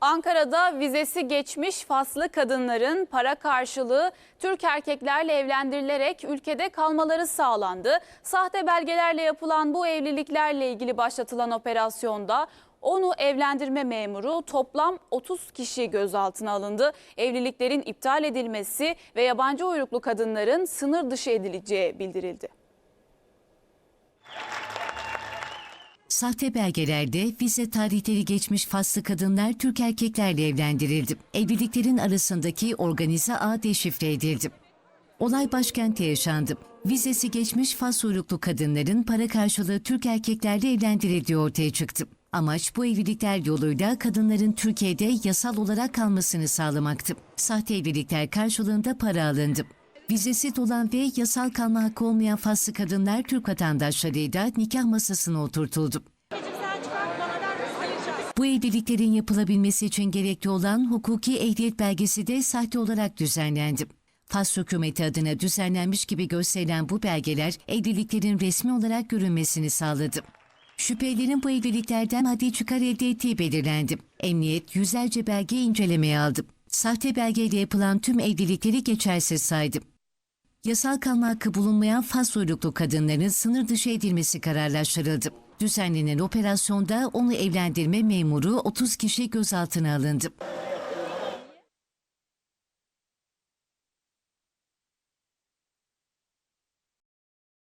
Ankara'da vizesi geçmiş faslı kadınların para karşılığı Türk erkeklerle evlendirilerek ülkede kalmaları sağlandı. Sahte belgelerle yapılan bu evliliklerle ilgili başlatılan operasyonda onu evlendirme memuru toplam 30 kişi gözaltına alındı. Evliliklerin iptal edilmesi ve yabancı uyruklu kadınların sınır dışı edileceği bildirildi. Sahte belgelerde vize tarihleri geçmiş faslı kadınlar Türk erkeklerle evlendirildi. Evliliklerin arasındaki organize ağ deşifre edildi. Olay başkentte yaşandı. Vizesi geçmiş fas uyruklu kadınların para karşılığı Türk erkeklerle evlendirildiği ortaya çıktı. Amaç bu evlilikler yoluyla kadınların Türkiye'de yasal olarak kalmasını sağlamaktı. Sahte evlilikler karşılığında para alındı. Vizesi dolan ve yasal kalma hakkı olmayan faslı kadınlar Türk vatandaşlarıyla nikah masasına oturtuldu. Bu evliliklerin yapılabilmesi için gerekli olan hukuki ehliyet belgesi de sahte olarak düzenlendi. Fas hükümeti adına düzenlenmiş gibi gösterilen bu belgeler evliliklerin resmi olarak görünmesini sağladı. Şüphelilerin bu evliliklerden maddi çıkar elde ettiği belirlendi. Emniyet yüzlerce belge incelemeye aldı. Sahte belgeyle yapılan tüm evlilikleri geçersiz saydı. Yasal kalma hakkı bulunmayan Fas uyruklu kadınların sınır dışı edilmesi kararlaştırıldı. Düzenlenen operasyonda onu evlendirme memuru 30 kişi gözaltına alındı.